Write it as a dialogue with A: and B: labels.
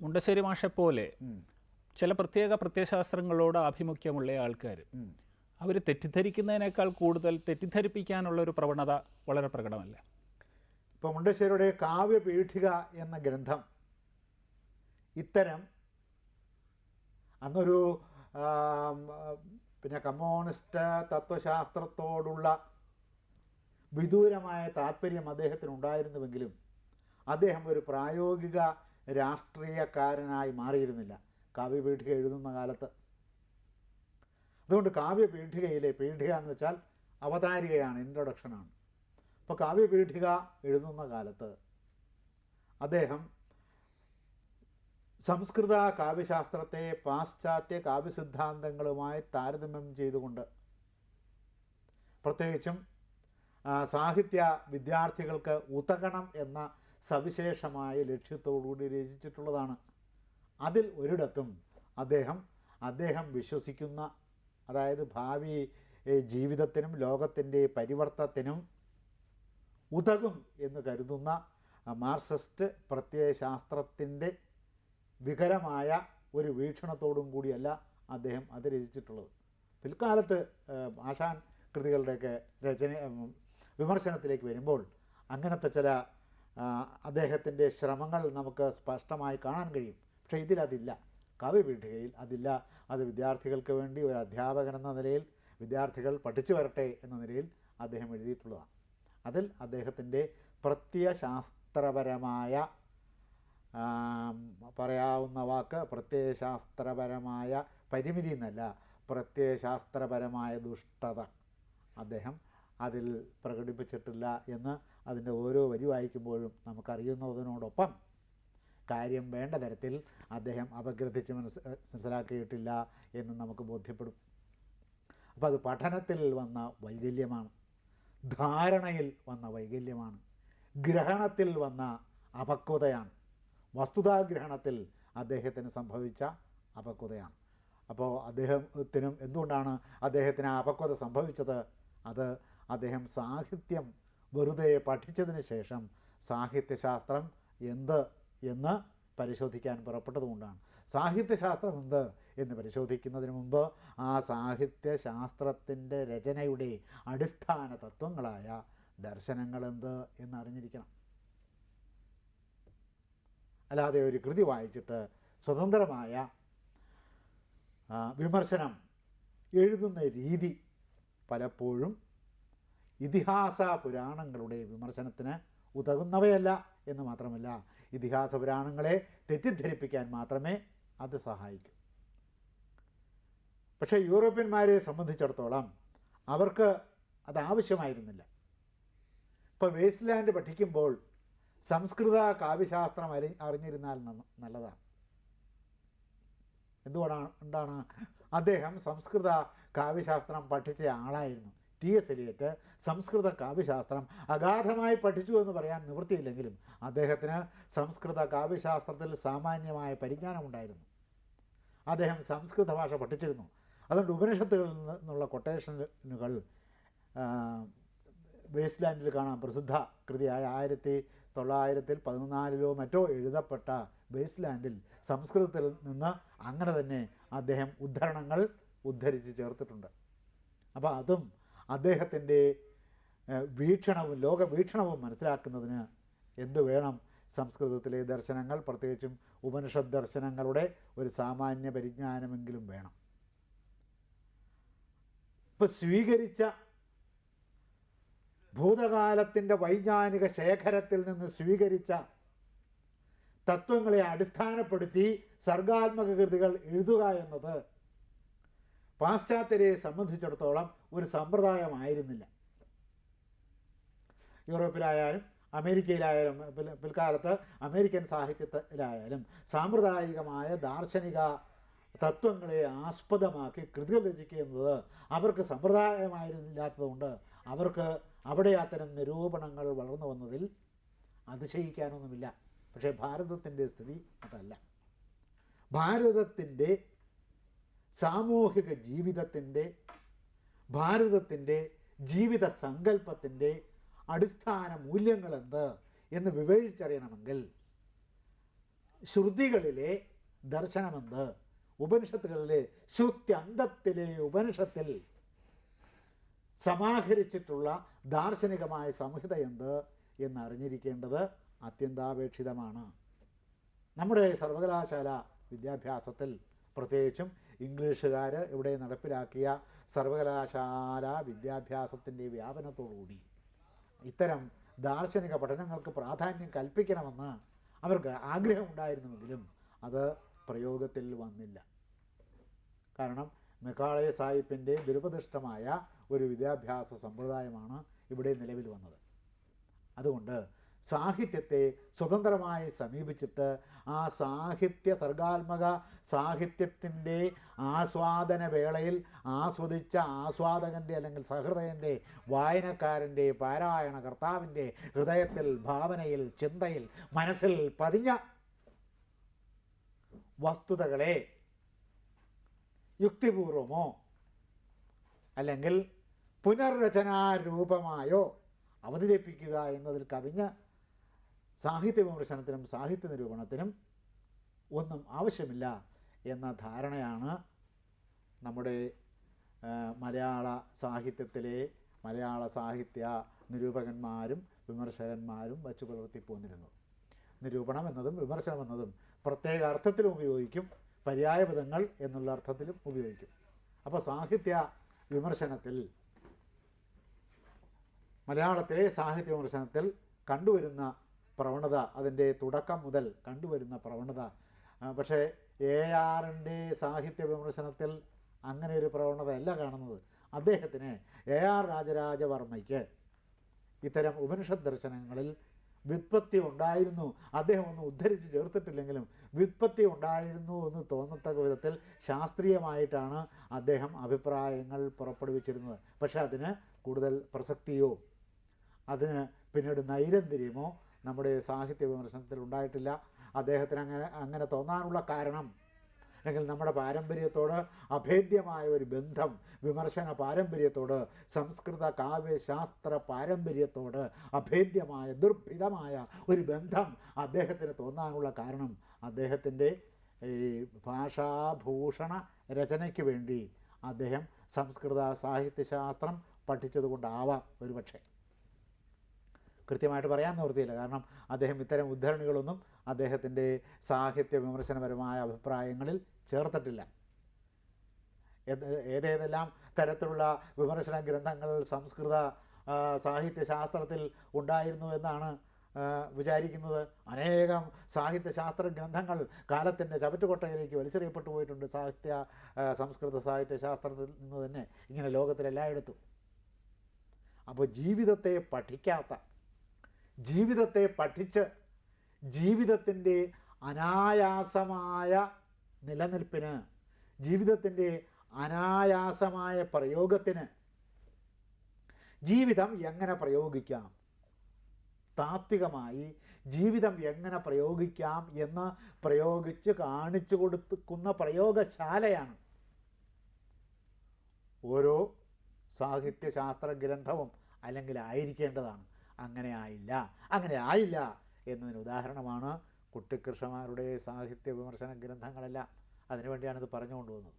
A: മുണ്ടശ്ശേരി മാഷെ പോലെ ചില പ്രത്യേക പ്രത്യയശാസ്ത്രങ്ങളോട് ആഭിമുഖ്യമുള്ള ആൾക്കാർ. അവർ തെറ്റിദ്ധരിക്കുന്നതിനേക്കാൾ കൂടുതൽ തെറ്റിദ്ധരിപ്പിക്കാനുള്ള ഒരു പ്രവണത വളരെ പ്രകടമല്ല
B: ഇപ്പോൾ മുണ്ടശ്ശേരിയുടെ കാവ്യപീഠിക എന്ന ഗ്രന്ഥം ഇത്തരം അന്നൊരു പിന്നെ കമ്മ്യൂണിസ്റ്റ് തത്വശാസ്ത്രത്തോടുള്ള വിദൂരമായ താല്പര്യം അദ്ദേഹത്തിന് ഉണ്ടായിരുന്നുവെങ്കിലും അദ്ദേഹം ഒരു പ്രായോഗിക രാഷ്ട്രീയക്കാരനായി മാറിയിരുന്നില്ല. കാവ്യപീഠിക എഴുതുന്ന കാലത്ത്. അതുകൊണ്ട് കാവ്യപീഠികയിലെ പീഠിക എന്ന് വെച്ചാൽ അവതാരികയാണ് ഇൻട്രൊഡക്ഷനാണ് അപ്പോൾ കാവ്യപീഠിക എഴുതുന്ന കാലത്ത് അദ്ദേഹം സംസ്കൃത കാവ്യശാസ്ത്രത്തെ പാശ്ചാത്യ കാവ്യസിദ്ധാന്തങ്ങളുമായി താരതമ്യം ചെയ്തുകൊണ്ട് പ്രത്യേകിച്ചും സാഹിത്യ വിദ്യാർത്ഥികൾക്ക് ഉതകണം എന്ന സവിശേഷമായ ലക്ഷ്യത്തോടുകൂടി രചിച്ചിട്ടുള്ളതാണ്. അതിൽ ഒരിടത്തും അദ്ദേഹം അദ്ദേഹം വിശ്വസിക്കുന്ന അതായത് ഭാവി ജീവിതത്തിനും ലോകത്തിന്റെ പരിവർത്തനത്തിനും ഉതകും എന്ന് കരുതുന്ന മാർക്സിസ്റ്റ് പ്രത്യയശാസ്ത്രത്തിന്റെ വികരമായ ഒരു വീക്ഷണത്തോടും കൂടിയല്ല അദ്ദേഹം അത് രചിച്ചിട്ടുള്ളത്. പിൽക്കാലത്ത് ആശാൻ കൃതികളുടെയൊക്കെ രചന വിമർശനത്തിലേക്ക് വരുമ്പോൾ അങ്ങനത്തെ ചില അദ്ദേഹത്തിന്റെ ശ്രമങ്ങൾ നമുക്ക് സ്പഷ്ടമായി കാണാൻ കഴിയും. പക്ഷേ ഇതിലതില്ല. കാവ്യപീഠികയിൽ അതില്ല. അത് വിദ്യാർത്ഥികൾക്ക് വേണ്ടി ഒരു അധ്യാപകൻ എന്ന നിലയിൽ വിദ്യാർത്ഥികൾ പഠിച്ചു വരട്ടെ എന്ന നിലയിൽ അദ്ദേഹം എഴുതിയിട്ടുള്ളതാണ്. അതിൽ അദ്ദേഹത്തിന്റെ പ്രത്യയശാസ്ത്രപരമായ പറയാവുന്ന വാക്ക് പ്രത്യയശാസ്ത്രപരമായ പരിമിതി എന്നല്ല പ്രത്യയശാസ്ത്രപരമായ ദുഷ്ടത അദ്ദേഹം അതിൽ പ്രകടിപ്പിച്ചിട്ടില്ല എന്ന് അതിന്റെ ഓരോ വരി വായിക്കുമ്പോഴും നമുക്കറിയുന്നതിനോടൊപ്പം കാര്യം വേണ്ട തരത്തിൽ അദ്ദേഹം അപഗ്രഥിച്ച് മനസ്സ് മനസ്സിലാക്കിയിട്ടില്ല എന്ന് നമുക്ക് ബോധ്യപ്പെടും. അപ്പോൾ അത് പഠനത്തിൽ വന്ന വൈകല്യമാണ്. ധാരണയിൽ വന്ന വൈകല്യമാണ്. ഗ്രഹണത്തിൽ വന്ന അപക്വതയാണ്. വസ്തുതാഗ്രഹണത്തിൽ അദ്ദേഹത്തിന് സംഭവിച്ച അപക്വതയാണ്. അപ്പോൾ അദ്ദേഹത്തിനും എന്തുകൊണ്ടാണ് അദ്ദേഹത്തിന് ആ അപക്വത സംഭവിച്ചത്? അത് അദ്ദേഹം സാഹിത്യം വെറുതെ പഠിച്ചതിന് ശേഷം സാഹിത്യശാസ്ത്രം എന്ത് എന്ന് പരിശോധിക്കാൻ പുറപ്പെട്ടതുകൊണ്ടാണ് സാഹിത്യശാസ്ത്രം എന്ത് എന്ന് പരിശോധിക്കുന്നതിന് മുമ്പ് ആ സാഹിത്യശാസ്ത്രത്തിന്റെ രചനയുടെ അടിസ്ഥാന തത്വങ്ങളായ ദർശനങ്ങൾ എന്ത് എന്നറിഞ്ഞിരിക്കണം അല്ലാതെ ഒരു കൃതി വായിച്ചിട്ട് സ്വതന്ത്രമായ വിമർശനം എഴുതുന്ന രീതി പലപ്പോഴും ഇതിഹാസ പുരാണങ്ങളുടെ വിമർശനത്തിന് ഉതകുന്നവയല്ല എന്ന് മാത്രമല്ല ഇതിഹാസ പുരാണങ്ങളെ തെറ്റിദ്ധരിപ്പിക്കാൻ മാത്രമേ അത് സഹായിക്കൂ. പക്ഷേ യൂറോപ്യന്മാരെ സംബന്ധിച്ചിടത്തോളം അവർക്ക് അത് ആവശ്യമായിരുന്നില്ല. ഇപ്പോൾ വേസ്റ്റ്ലാൻഡ് പഠിക്കുമ്പോൾ സംസ്കൃത കാവ്യശാസ്ത്രം അറി അറിഞ്ഞിരുന്നാൽ നല്ലതാണ്. എന്തുകൊണ്ടാണ് എന്താണ്? അദ്ദേഹം സംസ്കൃത കാവ്യശാസ്ത്രം പഠിച്ച ആളായിരുന്നു. ടി എസ് എലിയറ്റ് സംസ്കൃത കാവ്യശാസ്ത്രം അഗാധമായി പഠിച്ചു എന്ന് പറയാൻ നിവൃത്തിയില്ലെങ്കിലും അദ്ദേഹത്തിന് സംസ്കൃത കാവ്യശാസ്ത്രത്തിൽ സാമാന്യമായ പരിജ്ഞാനമുണ്ടായിരുന്നു. അദ്ദേഹം സംസ്കൃത ഭാഷ പഠിച്ചിരുന്നു. അതുകൊണ്ട് ഉപനിഷത്തുകളിൽ നിന്നുള്ള കൊട്ടേഷനുകൾ വേസ്റ്റ്ലാൻഡിൽ കാണാം. പ്രസിദ്ധ കൃതിയായ ആയിരത്തി തൊള്ളായിരത്തിൽ പതിനാലിലോ മറ്റോ എഴുതപ്പെട്ട വേസ്റ്റ്ലാൻഡിൽ സംസ്കൃതത്തിൽ നിന്ന് അങ്ങനെ തന്നെ അദ്ദേഹം ഉദ്ധരണങ്ങൾ ഉദ്ധരിച്ച് ചേർത്തിട്ടുണ്ട്. അപ്പോൾ അതും അദ്ദേഹത്തിന്റെ വീക്ഷണവും ലോകവീക്ഷണവും മനസ്സിലാക്കുന്നതിന് എന്തു വേണം? സംസ്കൃതത്തിലെ ദർശനങ്ങൾ പ്രത്യേകിച്ചും ഉപനിഷത് ദർശനങ്ങളുടെ ഒരു സാമാന്യ പരിജ്ഞാനമെങ്കിലും വേണം. ഇപ്പം സ്വീകരിച്ച ഭൂതകാലത്തിന്റെ വൈജ്ഞാനിക ശേഖരത്തിൽ നിന്ന് സ്വീകരിച്ച തത്വങ്ങളെ അടിസ്ഥാനപ്പെടുത്തി സർഗാത്മക കൃതികൾ എഴുതുക എന്നത് പാശ്ചാത്യരെ സംബന്ധിച്ചിടത്തോളം ഒരു സമ്പ്രദായമായിരുന്നില്ല. യൂറോപ്പിലായാലും അമേരിക്കയിലായാലും പിൽ- പിൽക്കാലത്ത് അമേരിക്കൻ സാഹിത്യത്തിലായാലും സാമ്പ്രദായികമായ ദാർശനിക തത്വങ്ങളെ ആസ്പദമാക്കി കൃതികൾ രചിക്കുക എന്നത് അവർക്ക് സമ്പ്രദായമായിരുന്നില്ലാത്തതുകൊണ്ട് അവർക്ക് അവിടെ അത്തരം നിരൂപണങ്ങൾ വളർന്നു വന്നതിൽ അതിശയിക്കാനൊന്നുമില്ല. പക്ഷേ ഭാരതത്തിന്റെ സ്ഥിതി അതല്ല. ഭാരതത്തിന്റെ സാമൂഹിക ജീവിതത്തിന്റെ ഭാരതത്തിന്റെ ജീവിത സങ്കല്പത്തിന്റെ അടിസ്ഥാന മൂല്യങ്ങൾ മൂല്യങ്ങളെന്ത് എന്ന് വിവേചിച്ചറിയണമെങ്കിൽ ശ്രുതികളിലെ ദർശനമെന്ത്? ഉപനിഷത്തുകളിലെ ശ്രുത്യന്തത്തിലെ ഉപനിഷത്തിൽ സമാഹരിച്ചിട്ടുള്ള ദാർശനികമായ സംഹിത എന്ത് എന്നറിഞ്ഞിരിക്കേണ്ടത് അത്യന്താപേക്ഷിതമാണ്. നമ്മുടെ സർവകലാശാല വിദ്യാഭ്യാസത്തിൽ പ്രത്യേകിച്ചും ഇംഗ്ലീഷുകാർ ഇവിടെ നടപ്പിലാക്കിയ സർവകലാശാല വിദ്യാഭ്യാസത്തിന്റെ വ്യാപനത്തോടുകൂടി ഇത്തരം ദാർശനിക പഠനങ്ങൾക്ക് പ്രാധാന്യം കൽപ്പിക്കണമെന്ന് അവർക്ക് ആഗ്രഹമുണ്ടായിരുന്നുവെങ്കിലും അത് പ്രയോഗത്തിൽ വന്നില്ല. കാരണം മെക്കാളെ സാഹിബിന്റെ ദുരുപദിഷ്ടമായ ഒരു വിദ്യാഭ്യാസ സമ്പ്രദായമാണ് ഇവിടെ നിലവിൽ വന്നത്. അതുകൊണ്ട് സാഹിത്യത്തെ സ്വതന്ത്രമായി സമീപിച്ചിട്ട് ആ സാഹിത്യ സർഗാത്മക സാഹിത്യത്തിന്റെ ആസ്വാദന വേളയിൽ ആസ്വദിച്ച ആസ്വാദകന്റെ അല്ലെങ്കിൽ സഹൃദയന്റെ വായനക്കാരന്റെ പാരായണ കർത്താവിന്റെ ഹൃദയത്തിൽ ഭാവനയിൽ ചിന്തയിൽ മനസ്സിൽ പതിഞ്ഞ വസ്തുതകളെ യുക്തിപൂർവമോ അല്ലെങ്കിൽ പുനർരചനാരൂപമായോ അവതരിപ്പിക്കുക എന്നതിൽ കവിഞ്ഞ സാഹിത്യ വിമർശനത്തിനും സാഹിത്യ നിരൂപണത്തിനും ഒന്നും ആവശ്യമില്ല എന്ന ധാരണയാണ് നമ്മുടെ മലയാള സാഹിത്യത്തിലെ മലയാള സാഹിത്യ നിരൂപകന്മാരും വിമർശകന്മാരും വച്ചു പുലർത്തി പോന്നിരുന്നത് നിരൂപണം എന്നതും വിമർശനം എന്നതും പ്രത്യേക അർത്ഥത്തിലും ഉപയോഗിക്കും പര്യായപദങ്ങൾ എന്നുള്ള അർത്ഥത്തിലും ഉപയോഗിക്കും. അപ്പോൾ സാഹിത്യ വിമർശനത്തിൽ മലയാളത്തിലെ സാഹിത്യ വിമർശനത്തിൽ കണ്ടുവരുന്ന പ്രവണത അതിന്റെ തുടക്കം മുതൽ കണ്ടുവരുന്ന പ്രവണത. പക്ഷേ എ ആറിന്റെ സാഹിത്യ വിമർശനത്തിൽ അങ്ങനെ ഒരു പ്രവണതയല്ല കാണുന്നത്. അദ്ദേഹത്തിന് എ ആർ രാജരാജവർമ്മയ്ക്ക് ഇത്തരം ഉപനിഷത് ദർശനങ്ങളിൽ വ്യുത്പത്തി ഉണ്ടായിരുന്നു. അദ്ദേഹം ഒന്ന് ഉദ്ധരിച്ച് ചേർത്തിട്ടില്ലെങ്കിലും വ്യുത്പത്തി ഉണ്ടായിരുന്നു എന്ന് തോന്നത്തക്ക വിധത്തിൽ ശാസ്ത്രീയമായിട്ടാണ് അദ്ദേഹം അഭിപ്രായങ്ങൾ പുറപ്പെടുവിച്ചിരുന്നത്. പക്ഷേ അതിന് കൂടുതൽ പ്രസക്തിയോ അതിന് പിന്നീട് നൈരന്തര്യമോ നമ്മുടെ സാഹിത്യ വിമർശനത്തിൽ ഉണ്ടായിട്ടില്ല. അദ്ദേഹത്തിന് അങ്ങനെ അങ്ങനെ തോന്നാനുള്ള കാരണം അല്ലെങ്കിൽ നമ്മുടെ പാരമ്പര്യത്തോട് അഭേദ്യമായ ഒരു ബന്ധം വിമർശന പാരമ്പര്യത്തോട് സംസ്കൃത കാവ്യശാസ്ത്ര പാരമ്പര്യത്തോട് അഭേദ്യമായ ദുർഭിതമായ ഒരു ബന്ധം അദ്ദേഹത്തിന് തോന്നാനുള്ള കാരണം അദ്ദേഹത്തിന്റെ ഈ ഭാഷാഭൂഷണ രചനയ്ക്ക് വേണ്ടി അദ്ദേഹം സംസ്കൃത സാഹിത്യശാസ്ത്രം പഠിച്ചതുകൊണ്ടാവാം ഒരുപക്ഷെ. കൃത്യമായിട്ട് പറയാൻ നിവൃത്തിയില്ല. കാരണം അദ്ദേഹം ഇത്തരം ഉദ്ധരണികളൊന്നും അദ്ദേഹത്തിന്റെ സാഹിത്യ വിമർശനപരമായ അഭിപ്രായങ്ങളിൽ ചേർത്തിട്ടില്ല. ഏത് ഏതേതെല്ലാം തരത്തിലുള്ള വിമർശന ഗ്രന്ഥങ്ങൾ സംസ്കൃത സാഹിത്യശാസ്ത്രത്തിൽ ഉണ്ടായിരുന്നു എന്നാണ് വിചാരിക്കുന്നത്. അനേകം സാഹിത്യശാസ്ത്ര ഗ്രന്ഥങ്ങൾ കാലത്തിന്റെ ചവറ്റുകൊട്ടയിലേക്ക് വലിച്ചെറിയപ്പെട്ടു പോയിട്ടുണ്ട്. സാഹിത്യ സംസ്കൃത സാഹിത്യശാസ്ത്രത്തിൽ നിന്ന് തന്നെ ഇങ്ങനെ ലോകത്തിലെല്ലായിടത്തും. അപ്പോൾ ജീവിതത്തെ പഠിക്കാത്ത ജീവിതത്തെ പഠിച്ച് ജീവിതത്തിന്റെ അനായാസമായ നിലനിൽപ്പിന് ജീവിതത്തിന്റെ അനായാസമായ പ്രയോഗത്തിന് ജീവിതം എങ്ങനെ പ്രയോഗിക്കാം? താത്വികമായി ജീവിതം എങ്ങനെ പ്രയോഗിക്കാം എന്ന് പ്രയോഗിച്ച് കാണിച്ചു കൊടുക്കുന്ന പ്രയോഗശാലയാണ് ഓരോ സാഹിത്യശാസ്ത്ര ഗ്രന്ഥവും അല്ലെങ്കിൽ ആയിരിക്കേണ്ടതാണ്. അങ്ങനെ ആയില്ല അങ്ങനെ ആയില്ല എന്നതിന് ഉദാഹരണമാണ് കുട്ടിക്കൃഷ്ണമാരുടെ സാഹിത്യ വിമർശന ഗ്രന്ഥങ്ങളെല്ലാം. ഇത് പറഞ്ഞു കൊണ്ടുവന്നത്